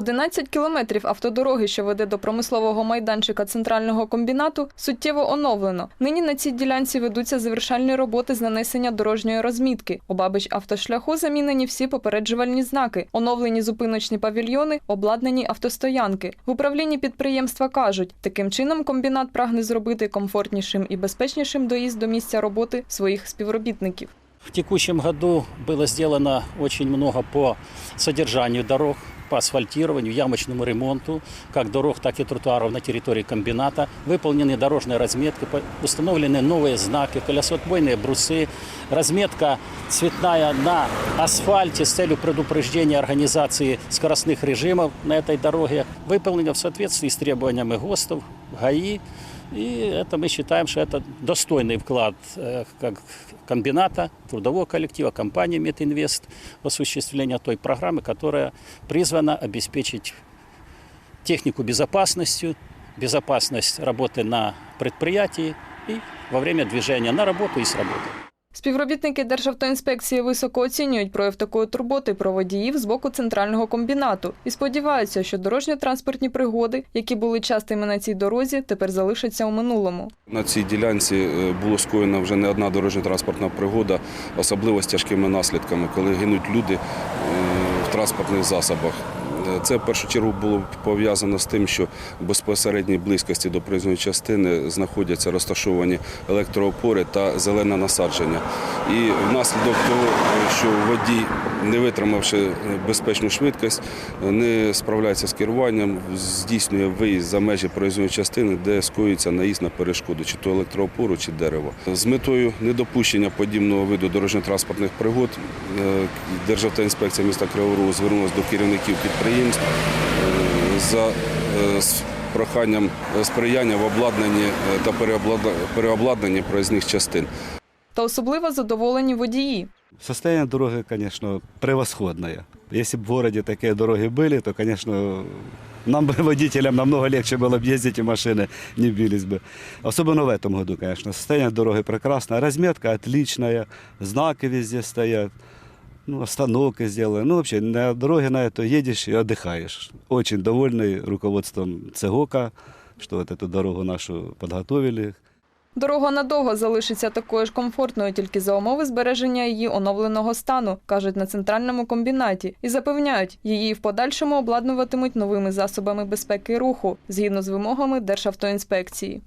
11 кілометрів автодороги, що веде до промислового майданчика центрального комбінату, суттєво оновлено. Нині на цій ділянці ведуться завершальні роботи з нанесення дорожньої розмітки. Обабіч автошляху замінені всі попереджувальні знаки, оновлені зупиночні павільйони, обладнані автостоянки. В управлінні підприємства кажуть, таким чином комбінат прагне зробити комфортнішим і безпечнішим доїзд до місця роботи своїх співробітників. В текущем году было сделано очень много по содержанию дорог, по асфальтированию, ямочному ремонту, как дорог, так и тротуаров на территории комбината. Выполнены дорожные разметки, установлены новые знаки, колесоотбойные брусы, разметка цветная на асфальте с целью предупреждения организации скоростных режимов на этой дороге. Выполнено в соответствии с требованиями ГОСТов, ГАИ. И это мы считаем, что это достойный вклад э, как комбината, трудового коллектива, компании Метинвест в осуществление той программы, которая призвана обеспечить технику безопасностью, безопасность работы на предприятии и во время движения на работу и с работы. Співробітники Державтоінспекції високо оцінюють прояв такої турботи про водіїв з боку центрального комбінату і сподіваються, що дорожньо-транспортні пригоди, які були частими на цій дорозі, тепер залишаться у минулому. На цій ділянці е, було скоєна вже не одна дорожньо-транспортна пригода, особливо з тяжкими наслідками, коли гинуть люди е, в транспортних засобах. Е, Це в першу чергу було пов'язано з тим, що в безпосередній близькості до проїзної частини знаходяться розташовані електроопори та зелене насадження. І внаслідок того, що водій, не витримавши безпечну швидкість, не справляється з керуванням, здійснює виїзд за межі проїзної частини, де скоюється наїзд на перешкоду, чи то електроопору, чи дерево. З метою недопущення подібного виду дорожньо-транспортних пригод е, Державтоінспекція міста Кривого Рогу звернулася до керівників підприємств е, за е, з проханням сприяння в обладнанні е, та переобладна- переобладнанні проїзних частин. Та особливо задоволені водії. Состояние дороги, конечно, превосходное. Если бы в городе такие дороги были, то, конечно, нам бы, водителям, намного легче было бы ездить, и машины не бились бы. Особенно в этом году, конечно. Состояние дороги прекрасное, разметка отличная, знаки везде стоят, ну, остановки сделаны. Ну, вообще, на дороге на это едешь и отдыхаешь. Очень довольный руководством ЦЕГОКа, что вот эту дорогу нашу подготовили. Дорога надовго залишиться такою ж комфортною тільки за умови збереження її оновленого стану, кажуть на центральному комбінаті, і запевняють, її в подальшому обладнуватимуть новими засобами безпеки руху згідно з вимогами Державтоінспекції.